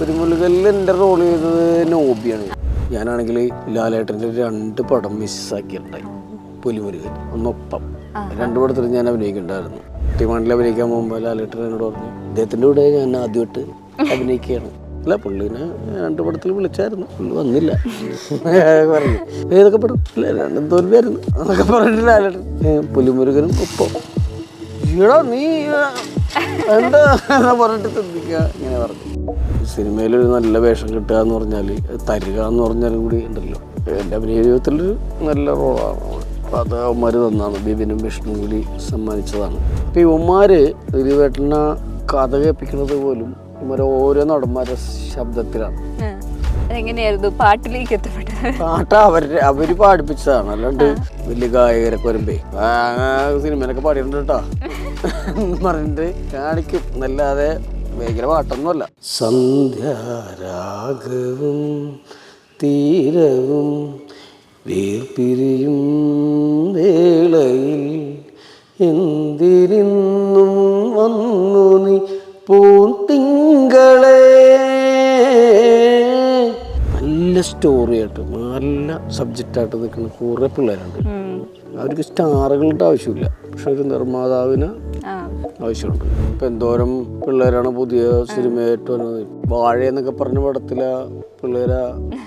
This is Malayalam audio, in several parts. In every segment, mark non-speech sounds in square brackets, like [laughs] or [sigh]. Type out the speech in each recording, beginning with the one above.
പുലിമുരുകനിൽ എന്റെ റോൾ ചെയ്തത് നോബിയാണ്. ഞാനാണെങ്കിൽ ലാലേട്ടന്റെ രണ്ട് പടം മിസ്സാക്കിയിട്ടുണ്ടായി. പുലിമുരുകൻ ഒന്നൊപ്പം. രണ്ട് പടത്തിൽ ഞാൻ അഭിനയിക്കുന്നുണ്ടായിരുന്നു. ടിമാണ്ടിൽ അഭിനയിക്കാൻ പോകുമ്പോൾ ലാലേട്ടൻ എന്നോട് പറഞ്ഞു ഇദ്ദേഹത്തിന്റെ കൂടെ ഞാൻ ആദ്യമായിട്ട് അഭിനയിക്കുകയാണ്. അല്ല പുള്ളിനെ രണ്ട് പടത്തിൽ വിളിച്ചായിരുന്നു. പുള്ളി വന്നില്ല. [laughs] പറഞ്ഞു. ഏതൊക്കെ പടം അല്ല? രണ്ടും തോൽവിയായിരുന്നു അതൊക്കെ പറഞ്ഞിട്ട് ലാലേട്ടൻ പുലിമുരുകനും ഒപ്പം. ഈടാ നീ എന്താ? [laughs] പറഞ്ഞിട്ട് ചിന്തിക്കുക. ഇങ്ങനെ പറഞ്ഞു. സിനിമയിൽ ഒരു നല്ല വേഷം കിട്ടുക എന്ന് പറഞ്ഞാൽ തരിക എന്ന് പറഞ്ഞാലും കൂടി ഉണ്ടല്ലോ. എന്റെ അഭിനയ ജീവിതത്തിൽ നല്ല റോളാണ് അത് അവന്മാർ തന്നാണ്. ബിബിനും വിഷ്ണു കൂടി സമ്മാനിച്ചതാണ്. അപ്പം ഇവന്മാർ ദിലീപേട്ടനെ കഥ കേൾപ്പിക്കുന്നത് പോലും ഇവന്മാർ ഓരോ നടന്മാരുടെ ശബ്ദത്തിലാണ്. എങ്ങനെയായിരുന്നു പാട്ടിലേക്ക് എത്തപ്പെട്ടത്? പാട്ട് അവർ അവർ പാടിപ്പിച്ചതാണ്. അല്ലാണ്ട് വലിയ ഗായകരൊക്കെ വരുമ്പേ സിനിമയിലൊക്കെ പാടിയിട്ടുണ്ട് കേട്ടോ. പറഞ്ഞിട്ട് കാണിക്കും. എന്നല്ലാതെ ഭയങ്കര പാട്ടൊന്നുമല്ല. സന്ധ്യാരാഗവും തീരവും വേർപിരിയും വേളയിൽ എന്തിരുന്നും വന്നു നീ പൂട്ടിങ്കളെ നല്ല സ്റ്റോറി ആയിട്ട് നല്ല സബ്ജക്റ്റായിട്ട് നിൽക്കുന്ന കുറേ പിള്ളേരുണ്ട്. അവർക്ക് സ്റ്റാറുകളുടെ ആവശ്യമില്ല. പക്ഷെ ഒരു നിർമ്മാതാവിന് ആവശ്യമുണ്ട്. ഇപ്പം എന്തോരം പിള്ളേരാണ് പുതിയ സിനിമയായിട്ട് വന്നത്. വാഴ എന്നൊക്കെ പറഞ്ഞ പടത്തിലെ പിള്ളേരാ.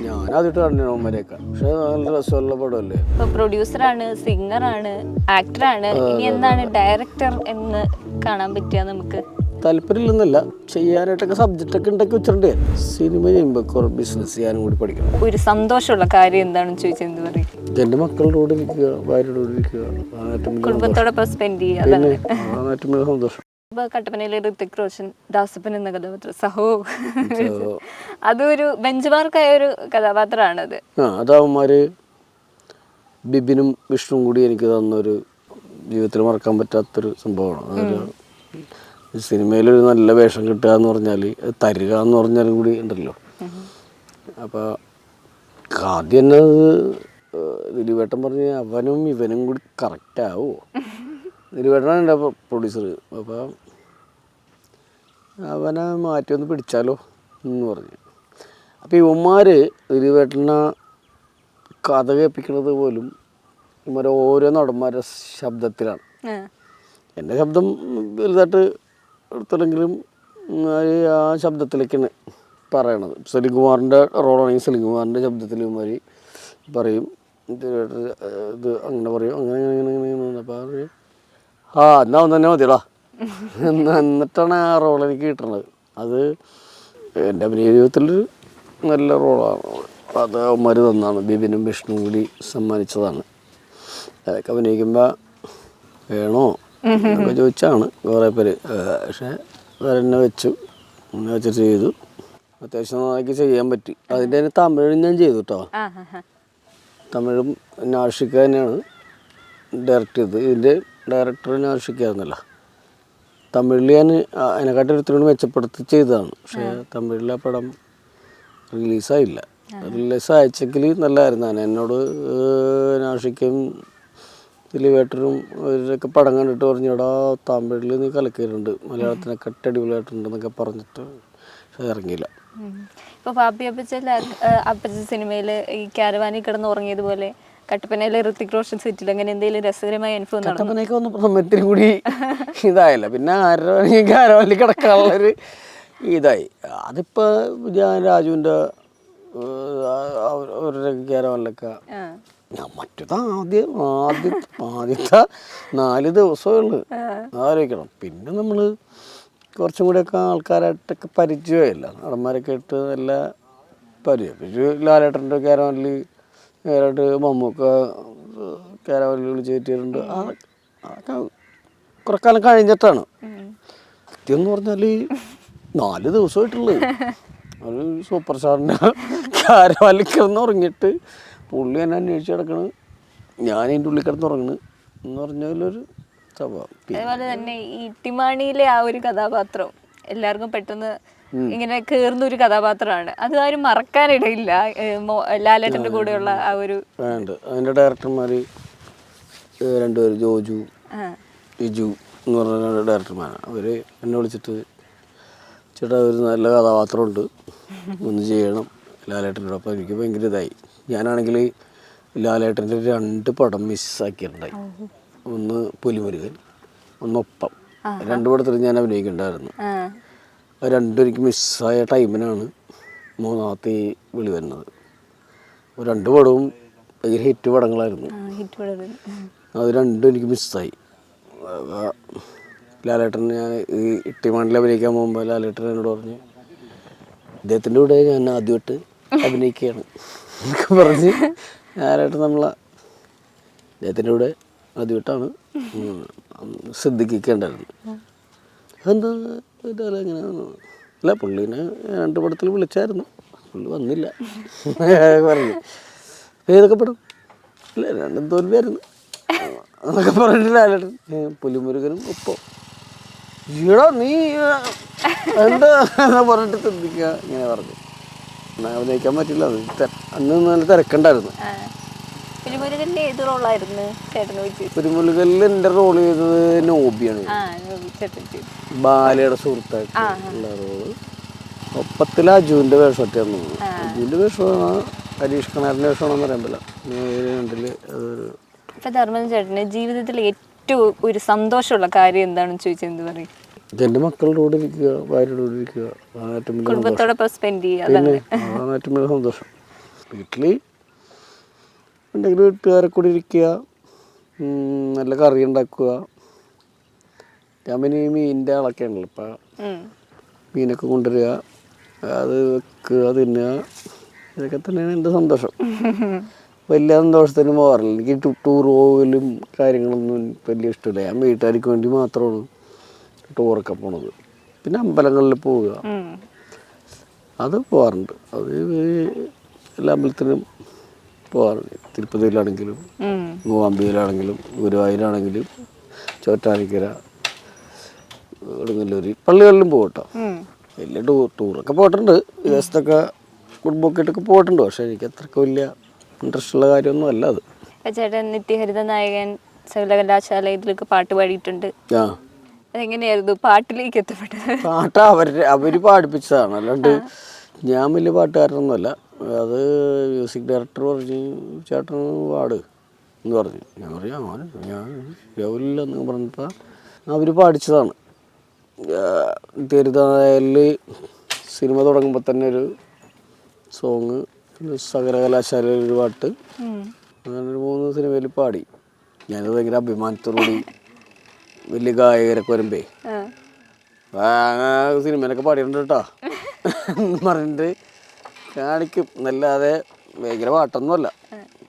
ഞാൻ ആദ്യമായിട്ട് കണ്ടിനവന്മാരെയൊക്കെ പക്ഷെ നല്ല രസമുള്ള പടമല്ലേ? പ്രൊഡ്യൂസറാണ് സിംഗറാണ് ആക്ടറാണ്. ഇനി എന്താണ് ഡയറക്ടർ എന്ന് കാണാൻ പറ്റുക നമുക്ക്? താല്പര്യമില്ലെന്നല്ല ചെയ്യാനായിട്ടൊക്കെ സബ്ജക്റ്റൊക്കെ ഉണ്ടാക്കി വെച്ചിട്ടുണ്ട്. സിനിമ ചെയ്യുമ്പോൾ കുറേ ബിസിനസ് ചെയ്യാനും കൂടി പഠിക്കണം. ഒരു സന്തോഷമുള്ള കാര്യം എന്താണെന്ന് ചോദിച്ചാൽ എന്ത് പറയും? എന്റെ മക്കളുടെ ഇരിക്കുക ഭാര്യയുടെ ഇരിക്കുക കുടുംബത്തോടൊപ്പം സ്പെൻഡ് ചെയ്യുക സന്തോഷം. കട്ടപ്പനയിലെ ഋത്തിക് റോഷൻ ദാസപ്പൻ എന്ന കഥാപാത്രം സഹോ. അതൊരു ബെഞ്ച് മാർക്കായ ഒരു കഥാപാത്രമാണത്. ആ അതവന്മാര് ബിബിനും വിഷ്ണുവും കൂടി എനിക്ക് തന്നൊരു ജീവിതത്തിൽ മറക്കാൻ പറ്റാത്തൊരു സംഭവമാണ്. സിനിമയിലൊരു നല്ല വേഷം കിട്ടുക എന്ന് പറഞ്ഞാൽ തരിക എന്ന് പറഞ്ഞാലും കൂടി ഉണ്ടല്ലോ. അപ്പോൾ ആദ്യം തന്നെ അത് ദിലീപേട്ടൻ പറഞ്ഞ് അവനും ഇവനും കൂടി കറക്റ്റ് ആവുമോ ദിലീപേട്ടനാണ് എന്റെ പ്രൊഡ്യൂസർ അപ്പോൾ അവനെ മാറ്റി ഒന്ന് പിടിച്ചാലോ എന്ന് പറഞ്ഞു. അപ്പോൾ ഇവന്മാർ ദിലീപേട്ടനെ കഥ കേൾപ്പിക്കുന്നത് പോലും ഇവന്മാർ ഓരോ നടന്മാരുടെ ശബ്ദത്തിലാണ്. എന്റെ ശബ്ദം വലുതായിട്ട് എടുത്തില്ലെങ്കിലും ആ ശബ്ദത്തിലേക്കാണ് പറയണത്. സലിംകുമാറിന്റെ റോളാണെങ്കിൽ സലിംകുമാറിന്റെ ശബ്ദത്തിൽ മാതിരി പറയും. ഇത് ഇത് അങ്ങനെ പറയും. അങ്ങനെ അങ്ങനെ അങ്ങനെ അങ്ങനെ അപ്പോൾ പറയും. ആ എന്നാ ഒന്ന് തന്നെ മതിയടാ. എന്നിട്ടാണ് ആ റോൾ എനിക്ക് കിട്ടണത്. അത് എന്റെ അഭിനയ ജീവിതത്തിലൊരു നല്ല റോളാണ് അത് അവന്മാർ തന്നാണ്. ബിബിനും വിഷ്ണു കൂടി സമ്മാനിച്ചതാണ്. അതൊക്കെ അഭിനയിക്കുമ്പോൾ വേണോ? എന്നൊക്കെ ചോദിച്ചാണ് കുറേ പേര്. പക്ഷെ അവരെന്നെ വെച്ചു. വെച്ചിട്ട് ചെയ്തു. അത്യാവശ്യം നന്നാക്കി ചെയ്യാൻ പറ്റി. അതിന്റെ തന്നെ തമിഴ് ഞാൻ ചെയ്തു കേട്ടോ. തമിഴും നാഷിക തന്നെയാണ് ഡയറക്റ്റ് ചെയ്തത്. ഇതിന്റെ ഡയറക്ടർ നാഷിക്കായിരുന്നല്ലോ തമിഴിൽ ഞാൻ അതിനെക്കാട്ടും ഒരുത്തിനോട് മെച്ചപ്പെടുത്തി ചെയ്തതാണ്. പക്ഷേ തമിഴിലെ പടം റിലീസായില്ല റിലീസ് അയച്ചെങ്കിൽ നല്ലതായിരുന്നു എന്നോട് ഏഹ്, ദിലീപേട്ടനും അവരൊക്കെ പടം കണ്ടിട്ട് പറഞ്ഞു എടാ തമിഴിൽ നീ കലക്കിയിട്ടുണ്ട്. മലയാളത്തിനെക്കാട്ട് അടിപൊളിയായിട്ടുണ്ടെന്നൊക്കെ പറഞ്ഞിട്ട് പക്ഷേ ഇറങ്ങിയില്ല. ഇപ്പോൾ ഇപ്പൊ പാപ്പി അപ്പച്ച അപ്പച്ച സിനിമയിൽ ഈ കാരവാനിൽ കിടന്ന് ഉറങ്ങിയതുപോലെ കട്ടപ്പനയിലെ ഋത്തിക് റോഷൻ സെറ്റിൽ അങ്ങനെ എന്തെങ്കിലും രസകരമായ അനുഭവം കട്ടപ്പനയൊക്കെ വന്നപ്പോൾ സമയത്തിനും കൂടി ഇതായില്ല. പിന്നെ ആരോഗ്യ കാരവാനിൽ കിടക്കാനുള്ളൊരു ഇതായി. അതിപ്പോൾ ഞാൻ രാജുവിന്റെ അവരുടെ കാരവാനിലൊക്കെ. ഞാൻ മറ്റേത് ആദ്യം ആദ്യ ആദ്യത്തെ നാല് ദിവസമേ ഉള്ളു. ആലോചിക്കണം. പിന്നെ നമ്മൾ കുറച്ചും കൂടെയൊക്കെ ആൾക്കാരായിട്ടൊക്കെ പരിചയമില്ല നടന്മാരൊക്കെ ഇട്ട് നല്ല പരിചയം. പിന്നെ ലാലേട്ടന്റെ കാരവനിൽ നേരിട്ട് മമ്മൂക്ക കാരവനിൽ വിളിച്ച് കയറ്റിയിട്ടുണ്ട്. ആ അതൊക്കെ കുറേ കാലം കഴിഞ്ഞിട്ടാണ്. സത്യം എന്ന് പറഞ്ഞാൽ നാല് ദിവസമായിട്ടുള്ളൂ. [laughs] ഒരു സൂപ്പർ സ്റ്റാറിന്റെ കാരവാലിൽ കിടന്ന് ഉറങ്ങിയിട്ട് പുള്ളി എന്നെ അന്വേഷിച്ച് കിടക്കണ് ഞാൻ എന്റെ ഉള്ളിൽ കിടന്ന് ഉറങ്ങണ് എന്ന് പറഞ്ഞതിലൊരു സ്വഭാവം. പിന്നെ തന്നെ ഈ ഇട്ടിമാണിയിലെ ആ ഒരു കഥാപാത്രം എല്ലാവർക്കും പെട്ടെന്ന് ഇങ്ങനെ കേറുന്ന ഒരു കഥാപാത്രമാണ്. അത് ആരും മറക്കാനിടയില്ല. ലാലേട്ടന്റെ ലാലേട്ടന്റെ കൂടെയുള്ള ആ ഒരു അതിന്റെ അതിന്റെ ഡയറക്ടർമാർ രണ്ടുപേരും ജോജു ബിജു എന്ന് പറഞ്ഞ ഡയറക്ടർമാരാണ്. അവർ എന്നെ വിളിച്ചിട്ട് ചേട്ടാ ഒരു നല്ല കഥാപാത്രമുണ്ട്. ഒന്ന് ചെയ്യണം. ലാലേട്ടനോടൊപ്പം എനിക്ക് ഭയങ്കര ഇതായി. ഞാനാണെങ്കിൽ ലാലേട്ടന്റെ രണ്ട് പടം മിസ്സാക്കിയിട്ടുണ്ടായി ഒന്ന് പുലിമുരുകൻ ഒന്ന് ഒപ്പം. രണ്ട് പടത്തിൽ ഞാൻ അഭിനയിക്കണ്ടായിരുന്നു രണ്ടും എനിക്ക് മിസ്സായ ടൈമിനാണ് മൂന്നാമത്തെ ഈ വിളി വരുന്നത്. രണ്ട് പടവും ഭയങ്കര ഹിറ്റ് പടങ്ങളായിരുന്നു. അത് രണ്ടും എനിക്ക് മിസ്സായി. ലാലേട്ടൻ ഞാൻ ഈ ഇട്ടിമാണ്ടിൽ അഭിനയിക്കാൻ പോകുമ്പോൾ ലാലേട്ടൻ എന്നോട് പറഞ്ഞു ഇദ്ദേഹത്തിന്റെ കൂടെ ഞാൻ ആദ്യമായിട്ട് അഭിനയിക്കുകയാണ്. എന്നൊക്കെ പറഞ്ഞ് ലാലേട്ടൻ നമ്മളെ അദ്ദേഹത്തിന്റെ കൂടെ ആദ്യമായിട്ടാണ് ശ്രദ്ധിക്കേണ്ടായിരുന്നു എന്താ ഇതല്ല എങ്ങനെയാണ് അല്ല പുള്ളീനെ രണ്ട് പടത്തിൽ വിളിച്ചായിരുന്നു. പുള്ളി വന്നില്ല. പറഞ്ഞു. ഏതൊക്കെ പടം? ഇല്ല രണ്ടും തോൽവിയായിരുന്നു. എന്നൊക്കെ പറഞ്ഞിട്ടില്ല പുലിമുരുകനും ഒപ്പം. ഈടാ നീ എന്താ? പറഞ്ഞിട്ട് ശ്രദ്ധിക്കുക ഇങ്ങനെ പറഞ്ഞു. അഭിനയിക്കാൻ പറ്റില്ല അത്. അന്ന് നല്ല തിരക്കുണ്ടായിരുന്നു. മുരുകന്റെ ഏത് റോളായിരുന്നു ചേട്ടന് വെച്ച് പുലിമുരുകനിൽ എന്റെ റോൾ ചെയ്തത് നോബിയാണ്. ബാലയുടെ സുഹൃത്തായിട്ടുള്ള റോൾ ഒപ്പത്തിൽ അജുവിന്റെ വേഷമൊക്കെയായിരുന്നു അജുവിന്റെ വേഷമാണ് ഹരീഷ് കണാറിന്റെ വേഷമാണെന്ന് പറയാൻ പറ്റില്ല. രണ്ടിൽ അതൊരു ഇപ്പൊ ധർമ്മൻ ചേട്ടന് ജീവിതത്തിൽ ഏറ്റവും ഒരു സന്തോഷമുള്ള കാര്യം എന്താണെന്ന് ചോദിച്ചാൽ എന്ത് പറയും? എന്റെ മക്കളുടെ കൂടെ ഇരിക്കുക ഭാര്യയുടെ കൂടെ ഇരിക്കുക അതാണ് കുടുംബത്തോടൊപ്പം സ്പെൻഡ് ചെയ്യുക അതാണ്. ഏറ്റവും വലിയ സന്തോഷം. വീട്ടിൽ എന്തെങ്കിലും വീട്ടുകാരെ കൂടി ഇരിക്കുക നല്ല കറി ഉണ്ടാക്കുക. ഞാൻ പിന്നെ ഈ മീനിന്റെ ആളൊക്കെ ഉണ്ടല്ലോ ഇപ്പം. മീനൊക്കെ കൊണ്ടുവരിക അത് വെക്കുക തിന്നുക. ഇതൊക്കെ തന്നെയാണ് എന്റെ സന്തോഷം. [laughs] വലിയ സന്തോഷത്തിന് പോകാറില്ല. എനിക്ക് ടൂർ പോകലും കാര്യങ്ങളൊന്നും വലിയ ഇഷ്ടമില്ല. ഞാൻ വീട്ടുകാർക്ക് വേണ്ടി മാത്രമാണ് ടൂറൊക്കെ പോണത്. പിന്നെ അമ്പലങ്ങളിൽ പോവുക. അത് പോകാറുണ്ട് അത് എല്ലാ അമ്പലത്തിനും പോകാറുണ്ട് തിരുപ്പതിയിലാണെങ്കിലും. മൂവാമ്പിയിലാണെങ്കിലും ഗുരുവായൂരാണെങ്കിലും ചോറ്റാനിക്കര കൊടുങ്ങല്ലൂർ പള്ളികളിലും പോകട്ടോ. വലിയ ടൂർ ടൂറൊക്കെ പോയിട്ടുണ്ട്. വിദേശത്തൊക്കെ കുടുംബമൊക്കെ ആയിട്ടൊക്കെ പോയിട്ടുണ്ട്. പക്ഷേ എനിക്ക് അത്രയ്ക്ക് വലിയ ഇൻട്രസ്റ്റ് ഉള്ള കാര്യമൊന്നും അല്ല അത്. ചേട്ടൻ നിത്യഹരിത നായകൻ സകലകലാശാലയത്തിലൊക്കെ പാട്ട് പാടിയിട്ടുണ്ട്. ആ. അതെങ്ങനെയായിരുന്നു? പാട്ടിലേക്ക് എത്തപ്പെട്ടത്? പാട്ട് അവർ അവർ പാടിപ്പിച്ചതാണ്. അല്ലാണ്ട് ഞാൻ വലിയ പാട്ടുകാരനൊന്നുമല്ല. അത് മ്യൂസിക് ഡയറക്ടർ പറഞ്ഞു ചേട്ടൻ പാട് എന്ന് പറഞ്ഞു. ഞാൻ പറഞ്ഞു "ആ, ഞാൻ ശരിയാവില്ല എന്ന് പറഞ്ഞപ്പോൾ അവർ പാടിച്ചതാണ്. തിരുതായാലിൽ സിനിമ തുടങ്ങുമ്പോൾ തന്നെ ഒരു സോങ് സകലകലാശാലയിൽ ഒരു പാട്ട്. അങ്ങനെ ഒരു മൂന്ന് സിനിമയിൽ പാടി. ഞാനത് ഭയങ്കര അഭിമാനത്തോടുകൂടി വലിയ ഗായകരൊക്കെ വരുമ്പേ. സിനിമയിലൊക്കെ പാടിയിട്ടുണ്ട് കേട്ടോ. പറഞ്ഞിട്ട് കാണിക്കും. എന്നല്ലാതെ ഭയങ്കര പാട്ടൊന്നുമല്ല.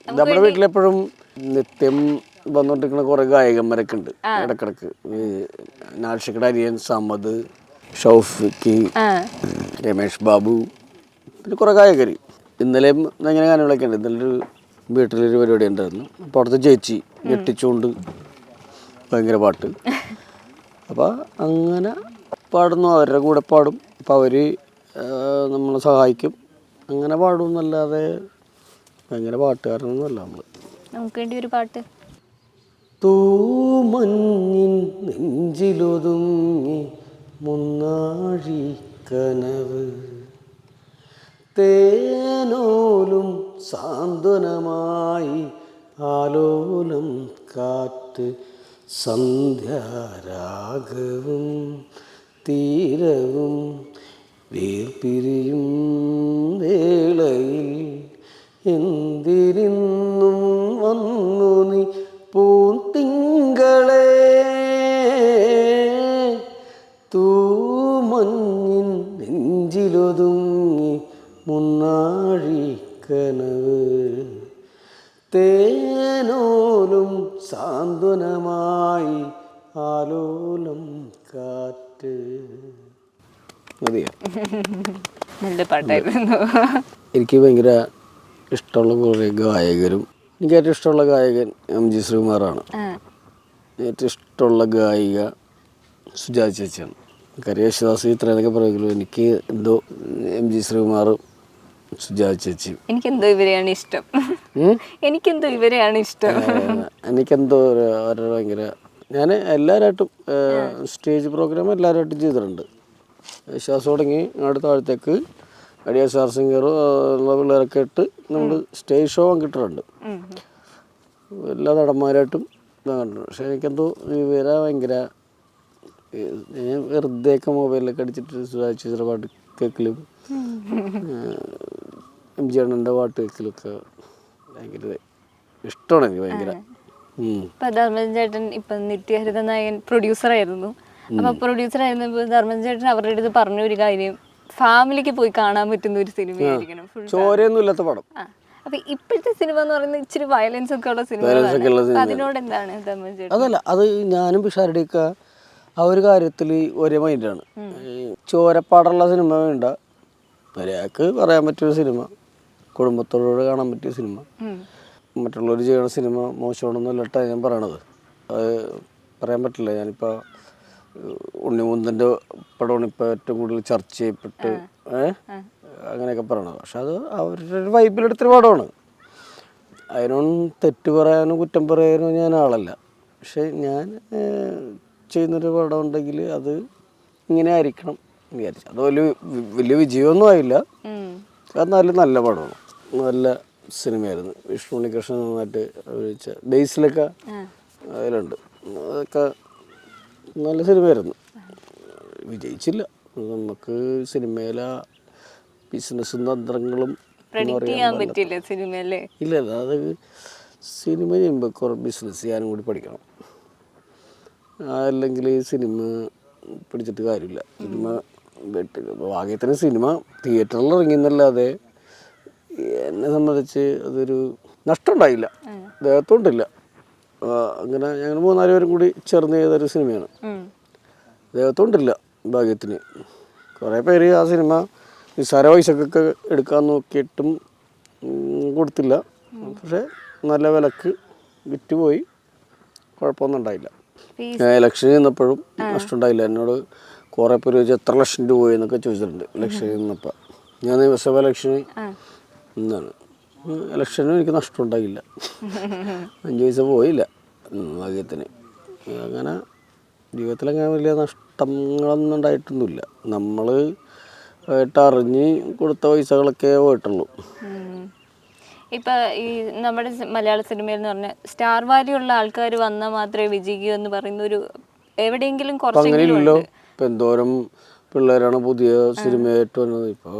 നമ്മുടെ വീട്ടിലെപ്പോഴും നിത്യം വന്നുകൊണ്ടിരിക്കുന്ന കുറേ ഗായകന്മാരൊക്കെ ഉണ്ട് ഇടക്കിടക്ക്. ഈ നാഷിക്കട അരിയൻ സമദ് ഷൗഫിക്ക്. രമേഷ് ബാബു പിന്നെ കുറേ ഗായകർ ഇന്നലെയും ഇങ്ങനെ ഗാനങ്ങളൊക്കെ ഉണ്ട്. ഇന്നലെ ഒരു വീട്ടിലൊരു പരിപാടി ഉണ്ടായിരുന്നു. അപ്പോൾ അവിടുത്തെ ചേച്ചി ഞെട്ടിച്ചുകൊണ്ട് ഭയങ്കര പാട്ട്. അപ്പോൾ അങ്ങനെ പാടുന്നു അവരുടെ കൂടെ പാടും. അപ്പോൾ അവർ നമ്മളെ സഹായിക്കും. അങ്ങനെ പാടും എന്നല്ലാതെ ഭയങ്കര പാട്ടുകാരനൊന്നുമല്ല നമ്മൾ നമുക്ക് വേണ്ടി ഒരു പാട്ട്. തൂമഞ്ഞിൻ നെഞ്ചിലൊതുങ്ങി മുന്നാഴി കനവ്. തേനോലും സാന്ത്വനമായി ആലോലം കാറ്റ് സന്ധ്യാരാഗവും തീരവും വേർപിരിയും വേളയിൽ എന്തിരുന്നും വന്നു നീ പൂത്തിങ്കളെ. തൂമഞ്ഞിൻ നെഞ്ചിലൊതുങ്ങി മുന്നാഴിക്കനവ് തേ സാന്ത്വനമായി ആലോലം കാറ്റ്. മതിയോ? നല്ല പാട്ടായിരുന്നു? എനിക്ക് ഭയങ്കര ഇഷ്ടമുള്ള കുറേ ഗായകരും എനിക്ക് ഏറ്റവും ഇഷ്ടമുള്ള ഗായകൻ എം ജി ശ്രീകുമാറാണ്. ഏറ്റവും ഇഷ്ടമുള്ള ഗായിക സുജാത ചേച്ചിയാണ്. കരി യേശുദാസ് ഇത്രയൊക്കെ പറയുമല്ലോ എനിക്ക് എന്തോ എം ജി ശ്രീകുമാറും സുജാത ചേച്ചിയും എനിക്കെന്തോ ഇവരെയാണ് ഇഷ്ടം? എനിക്കെന്തോ ഇവരെയാണ് ഇഷ്ടം. എനിക്കെന്തോ അവരുടെ ഭയങ്കര ഞാൻ എല്ലാവരായിട്ടും സ്റ്റേജ് പ്രോഗ്രാം എല്ലാവരായിട്ടും ചെയ്തിട്ടുണ്ട്. ശ്വാസം തുടങ്ങി അടുത്ത താഴത്തേക്ക് അടിയ സ്റ്റാർ സിംഗർ ഉള്ള പിള്ളേരൊക്കെ ഇട്ട് നമ്മൾ സ്റ്റേജ് ഷോ കിട്ടാറുണ്ട് ഉം. എല്ലാ നടന്മാരായിട്ടും ഇതാകുന്നുണ്ട് പക്ഷെ എനിക്കെന്തോ ഇവരെ ഭയങ്കര ഞാൻ വെറുതെയൊക്കെ മൊബൈലിലൊക്കെ അടിച്ചിട്ട് സുരാജ് ചേച്ചിയുടെ പാട്ട് കേൾക്കലും എം ജി അണ്ണന്റെ പാട്ട് കേൾക്കലൊക്കെ ഭയങ്കര. ഇഷ്ടമാണ് എനിക്ക് ഭയങ്കര ഇപ്പൊ ധർമ്മജൻ ചേട്ടൻ ഇപ്പൊ നിത്യഹരിത നായകൻ പ്രൊഡ്യൂസർ ആയിരുന്നു അപ്പൊ പ്രൊഡ്യൂസർ ആയിരുന്നപ്പോൾ ധർമ്മൻ ചേട്ടൻ അവരുടെ അടുത്ത് പറഞ്ഞ ഒരു കാര്യം ഫാമിലിക്ക് പോയി കാണാൻ പറ്റുന്ന ഒരു സിനിമയായിരിക്കണം ചോരയൊന്നും ഇല്ലാത്ത പടം. അപ്പൊ ഇപ്പോഴത്തെ സിനിമ എന്ന് പറയുന്നത് ഇച്ചിരി വയലൻസ് ഒക്കെ ഉള്ള Violence ഒക്കെ ഉള്ള സിനിമ. അതിനോട് എന്താണ് ധർമ്മൻ ചേട്ടൻ? അതല്ല അത് ഞാനും പിഷാരുടെയൊക്കെ ആ ഒരു കാര്യത്തിൽ ഒരേ മൈൻഡാണ് ചോരപ്പാടുള്ള സിനിമ വേണ്ട. ഒരാൾക്ക് പറയാൻ പറ്റിയൊരു സിനിമ. കുടുംബത്തോട് കാണാൻ പറ്റിയ സിനിമ. മറ്റുള്ളവർ ചെയ്യുന്ന സിനിമ മോശമാണെന്നല്ലട്ടാ ഞാൻ പറയണത്. അത് പറയാൻ പറ്റില്ല. ഞാനിപ്പോൾ ഉണ്ണിമുന്തന്റെ പടമാണ് ഇപ്പോൾ ഏറ്റവും കൂടുതൽ ചർച്ച ചെയ്യപ്പെട്ട് ഏഹ് അങ്ങനെയൊക്കെ പറയണത്. പക്ഷെ അത് അവരുടെ ഒരു വൈബിലെടുത്തൊരു പടമാണ്. അതിനൊന്നും തെറ്റ് പറയാനോ കുറ്റം പറയാനോ ഞാൻ ആളല്ല. പക്ഷെ ഞാൻ ചെയ്യുന്നൊരു പടം ഉണ്ടെങ്കിൽ അത് ഇങ്ങനെ ആയിരിക്കണം എന്ന് വിചാരിച്ചു. അത് വലിയ വലിയ വിജയമൊന്നും ആയില്ല. എന്നാലും നല്ല പടമാണ്. നല്ല സിനിമയായിരുന്നു. വിഷ്ണു ഉണ്ണികൃഷ്ണൻ നന്നായിട്ട് അഭിനയിച്ച ബേസിലൊക്കെ അതിലുണ്ട്. അതൊക്കെ നല്ല സിനിമയായിരുന്നു. വിജയിച്ചില്ല. നമുക്ക് സിനിമയിലെ ബിസിനസ്സും തന്ത്രങ്ങളും ഇല്ല ഇല്ല. അത് സിനിമ ചെയ്യുമ്പോൾ കുറേ ബിസിനസ് ചെയ്യാനും കൂടി പഠിക്കണം. അല്ലെങ്കിൽ സിനിമ പിടിച്ചിട്ട് കാര്യമില്ല. സിനിമ വെട്ടി ഭാഗ്യത്തിന് സിനിമ തിയേറ്ററിൽ ഇറങ്ങിയെന്നല്ലാതെ എന്നെ സംബന്ധിച്ച് അതൊരു നഷ്ടമുണ്ടായില്ല. ദേഹത്തോണ്ടില്ല. അങ്ങനെ ഞങ്ങൾ മൂന്നാൽ പേരും കൂടി ചേർന്ന് ചെയ്തൊരു സിനിമയാണ്. ദേഹത്തോണ്ടില്ല ഭാഗ്യത്തിന്. കുറേ പേര് ആ സിനിമ നിസ്സാര പൈസക്കൊക്കെ എടുക്കാൻ നോക്കിയിട്ടും കൊടുത്തില്ല. പക്ഷേ നല്ല വിലക്ക് വിറ്റുപോയി കുഴപ്പമൊന്നും ഉണ്ടായില്ല. ഇലക്ഷന് നിന്നപ്പോഴും നഷ്ടമുണ്ടായില്ല. എന്നോട് കുറേ പേര് ചോദിച്ചു എത്ര ലക്ഷം രൂപ എന്നൊക്കെ ചോദിച്ചിട്ടുണ്ട് ഇലക്ഷന് നിന്നപ്പോൾ. ഞാൻ നിയമസഭ ഇലക്ഷന് നിന്നാണ് ഇലക്ഷനും എനിക്ക് നഷ്ടമുണ്ടായില്ല. അഞ്ച് പൈസ പോയില്ല ഭാഗ്യത്തിന്. അങ്ങനെ ജീവിതത്തിൽ അങ്ങനെ വലിയ നഷ്ടങ്ങളൊന്നും ഉണ്ടായിട്ടൊന്നുമില്ല. നമ്മൾ ആയിട്ട് അറിഞ്ഞ് കൊടുത്ത പൈസകളൊക്കെ പോയിട്ടുള്ളൂ. ഇപ്പൊ ഈ നമ്മുടെ മലയാള സിനിമയിൽ എന്ന് പറഞ്ഞ സ്റ്റാർ വാല്യുള്ള ആൾക്കാർ വന്നാൽ മാത്രമേ വിജയിക്കൂ എന്ന് പറയുന്ന ഒരു എവിടെയെങ്കിലും അങ്ങനെയില്ലല്ലോ. ഇപ്പൊ ഇപ്പം എന്തോരം പിള്ളേരാണ് പുതിയ സിനിമയായിട്ട് വന്നത്. ഇപ്പോൾ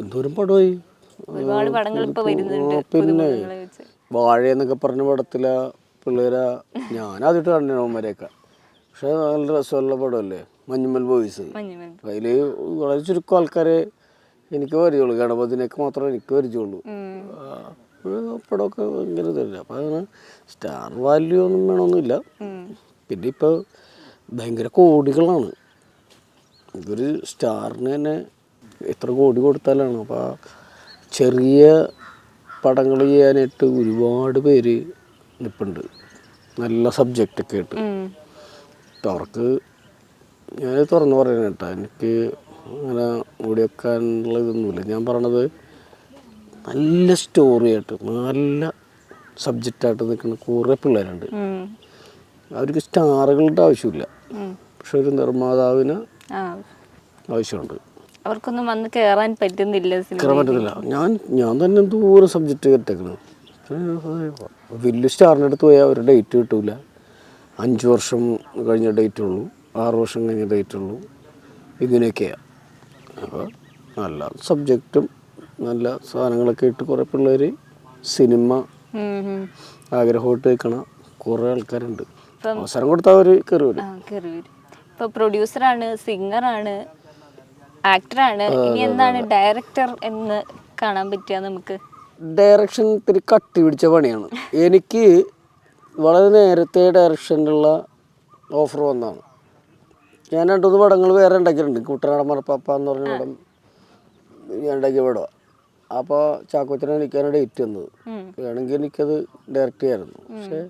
എന്തോരം പടമായി. ഒരുപാട് പടങ്ങൾ ഇപ്പൊ വരുന്നുണ്ട് പിന്നെ വാഴ എന്നൊക്കെ പറഞ്ഞ പടത്തിലെ പിള്ളേരെ ഞാനാദ്യമായിട്ട് കണ്ടവന്മാരെയൊക്കെ പക്ഷെ നല്ല രസമുള്ള പടമല്ലേ? മഞ്ഞുമൽ ബോയ്സ്. അതിൽ വളരെ ചുരുക്കം ആൾക്കാരെ എനിക്ക് വരികയുള്ളൂ ഗണപതിനൊക്കെ മാത്രമേ എനിക്ക് ഒരു പടമൊക്കെ ഭയങ്കര ഇതല്ല അപ്പം അങ്ങനെ സ്റ്റാർ വാല്യൂ ഒന്നും വേണമെന്നില്ല പിന്നെ ഇപ്പോൾ ഭയങ്കര കോടികളാണ്. ഇതൊരു സ്റ്റാറിന് തന്നെ എത്ര കോടി കൊടുത്താലാണ്. അപ്പോൾ ചെറിയ പടങ്ങൾ ചെയ്യാനായിട്ട് ഒരുപാട് പേര് നിൽപ്പുണ്ട് നല്ല സബ്ജക്റ്റൊക്കെ ആയിട്ട്. അപ്പം അവർക്ക് ഞാൻ തുറന്ന് പറയണ കേട്ടോ. എനിക്ക് അങ്ങനെ ഓടി വെക്കാനുള്ള ഇതൊന്നുമില്ല. ഞാൻ പറയണത് നല്ല സ്റ്റോറി ആയിട്ട് നല്ല സബ്ജക്റ്റായിട്ട് നിൽക്കുന്ന കുറേ പിള്ളേരുണ്ട്. അവർക്ക് സ്റ്റാറുകളുടെ ആവശ്യമില്ല. പക്ഷെ ഒരു നിർമ്മാതാവിന് ആവശ്യമുണ്ട്. അവർക്കൊന്നും വന്ന് കേറാൻ പറ്റുന്നില്ല കയറാൻ സിനിമ ഞാൻ ഞാൻ തന്നെ ദൂരെ സബ്ജക്റ്റ് കെട്ടേക്കണ്. വലിയ സ്റ്റാറിന്റെ അടുത്ത് പോയാൽ ഒരു ഡേറ്റ് കിട്ടൂല. അഞ്ച് വർഷം കഴിഞ്ഞ ഡേറ്റ് ഉള്ളൂ. ആറ് വർഷം കഴിഞ്ഞ ഡേറ്റ് ഉള്ളൂ. ഇങ്ങനെയൊക്കെയാണ് അപ്പോൾ നല്ല സബ്ജക്റ്റും നല്ല സാധനങ്ങളൊക്കെ ഇട്ട് കുറേ പിള്ളേർ സിനിമ. ആഗ്രഹമായിട്ട് വെക്കണ കുറേ ആൾക്കാരുണ്ട്. അവസരം കൊടുത്താൽ അവർ കയറി വരും ഇപ്പോൾ പ്രൊഡ്യൂസറാണ് സിംഗറാണ് ആക്ടറാണ്. ഇനി എന്താണ് ഡയറക്ടർ എന്ന് കാണാൻ പറ്റുക നമുക്ക്? ഡയറക്ഷൻ ഇത്തിരി കട്ടി പിടിച്ച പണിയാണ്. എനിക്ക് വളരെ നേരത്തെ ഡയറക്ഷനിലുള്ള ഓഫർ വന്നതാണ്. ഞാൻ രണ്ടുമൂന്ന് പടങ്ങൾ വേറെ ഉണ്ടാക്കിയിട്ടുണ്ട്. കുട്ടനാടൻ മറപ്പാപ്പ എന്ന് പറഞ്ഞ പടം ഞാൻ ഉണ്ടാക്കിയ പടമാണ് അപ്പോൾ ചാക്കോച്ചനെ എനിക്കാണ് ഡേറ്റ് വന്നത്. വേണമെങ്കിൽ എനിക്കത് ഡയറക്റ്റ് ചെയ്യായിരുന്നു പക്ഷേ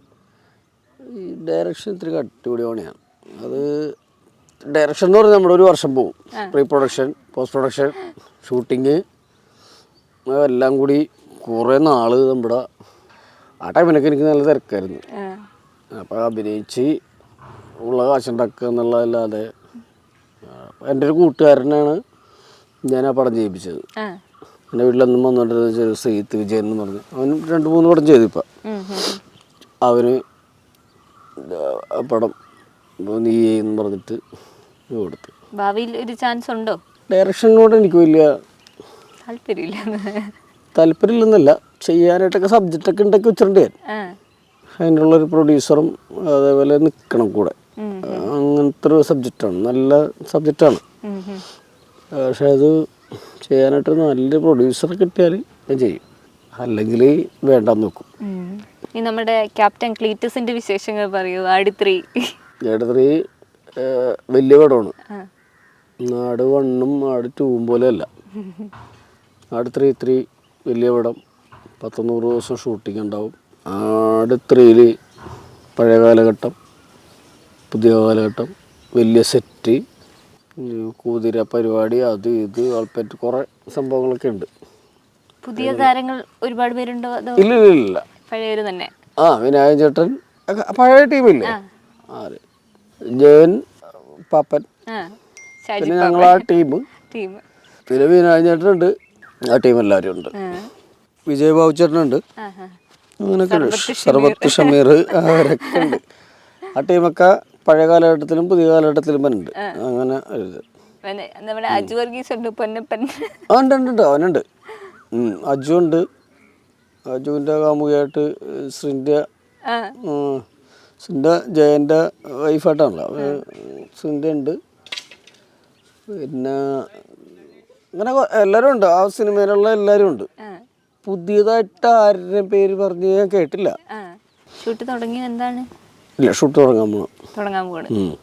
ഈ ഡയറക്ഷൻ ഇത്തിരി കട്ടിപിടി പണിയാണ്. അത് ഡയറക്ഷൻ എന്ന് പറഞ്ഞാൽ നമ്മുടെ ഒരു വർഷം പോകും pre production post production shooting എല്ലാം കൂടി കുറേ നാൾ നമ്മുടെ ആ ടൈമിനൊക്കെ എനിക്ക് നല്ല തിരക്കായിരുന്നു. അപ്പോൾ അഭിനയിച്ച് ഉള്ള കാശുണ്ടാക്കുക എന്നുള്ളതല്ലാതെ എന്റെ ഒരു കൂട്ടുകാരനാണ് ഞാൻ ആ പടം ചെയ്യിപ്പിച്ചത് എന്റെ വീട്ടിലൊന്നും വന്നുകൊണ്ടിരുന്ന സെയ്ത്ത് വിജയൻ എന്ന് പറഞ്ഞു അവൻ രണ്ട് മൂന്ന് പടം ചെയ്തു ഇപ്പം. അവന് ആ നീ എന്ന് പറഞ്ഞിട്ട് കൊടുത്തു. ഭാവിയിൽ ഒരു ചാൻസ് ഉണ്ടോ? ഡയറക്ഷനോട് എനിക്ക് വലിയ താല്പര്യമില്ല താല്പര്യമില്ലെന്നല്ല ചെയ്യാനായിട്ടൊക്കെ സബ്ജക്റ്റൊക്കെ ഉണ്ടാക്കി വെച്ചിട്ടുണ്ട് ഞാൻ. അതിനുള്ളൊരു പ്രൊഡ്യൂസറും അതേപോലെ നിൽക്കണം കൂടെ. അങ്ങനത്തെ ഒരു സബ്ജക്റ്റാണ് നല്ല സബ്ജക്റ്റാണ്. പക്ഷെ അത് ചെയ്യാനായിട്ട് നല്ലൊരു പ്രൊഡ്യൂസർ കിട്ടിയാൽ ഞാൻ ചെയ്യും. അല്ലെങ്കിൽ വേണ്ടെന്ന് നോക്കും. ഇനി ഈ നമ്മുടെ ക്യാപ്റ്റൻ ക്ലീറ്റസിന്റെ വിശേഷങ്ങൾ പറയൂ ആടിത്രി ഏടത്രി വലിയ പടമാണ്. നാട് വണ്ണും നാട് ടൂവും പോലെയല്ല. നാട് ത്രീ ത്രീ വലിയ പടം പത്തൊന്നൂറ് ദിവസം ഷൂട്ടിംഗ് ഉണ്ടാവും. ആട് ത്രീയിൽ പഴയ കാലഘട്ടം പുതിയ കാലഘട്ടം വലിയ സെറ്റ് കുതിര പരിപാടി അത് ഇത് ആൾപ്പറ്റ് കുറേ സംഭവങ്ങളൊക്കെ ഉണ്ട്. പുതിയ താരങ്ങൾ ഒരുപാട് പേരുണ്ടോ ഇല്ല ഇല്ല ഇല്ല തന്നെ? ആ വിനായകൻ ചേട്ടൻ പഴയ ടീമില്ലേ? ആര് ജയൻ പാപ്പൻ. പിന്നെ ഞങ്ങൾ ആ ടീം. ടീം. പിന്നെ വിനായചേട്ടനുണ്ട് ആ ടീം എല്ലാവരും ഉണ്ട്. വിജയ് ബാബു ചേട്ടനുണ്ട്. അങ്ങനെയൊക്കെ സർബത്ത് ഷമീർ. അവരൊക്കെ ഉണ്ട്. ആ ടീമൊക്കെ പഴയ കാലഘട്ടത്തിലും പുതിയ കാലഘട്ടത്തിലും ഉണ്ട് അങ്ങനെ ഒരു ഇത്. നമ്മുടെ അജു വർഗീസ് ഉണ്ട് പൊന്നപ്പൻ. ഉണ്ട് ഉണ്ട് ഉണ്ട്. അവനുണ്ട്. അജു ഉണ്ട് അജുവിന്റെ കാമുകിയായിട്ട് ശ്രീന്റെ സിന്റെ ജയന്റെ വൈഫായിട്ടാണല്ലോ. സിന്റെ ഉണ്ട് പിന്നെ അങ്ങനെ എല്ലാരും എല്ലാവരും ഉണ്ട്. ആ സിനിമയിലുള്ള എല്ലാവരും ഉണ്ട്. പുതിയതായിട്ട് ആരുടെ പേര് പറഞ്ഞ് ഞാൻ കേട്ടില്ല. ഷൂട്ട് തുടങ്ങി എന്താണ്? ഇല്ല ഷൂട്ട് തുടങ്ങാൻ പോകണം തുടങ്ങാൻ പോവാണ്. ഉം.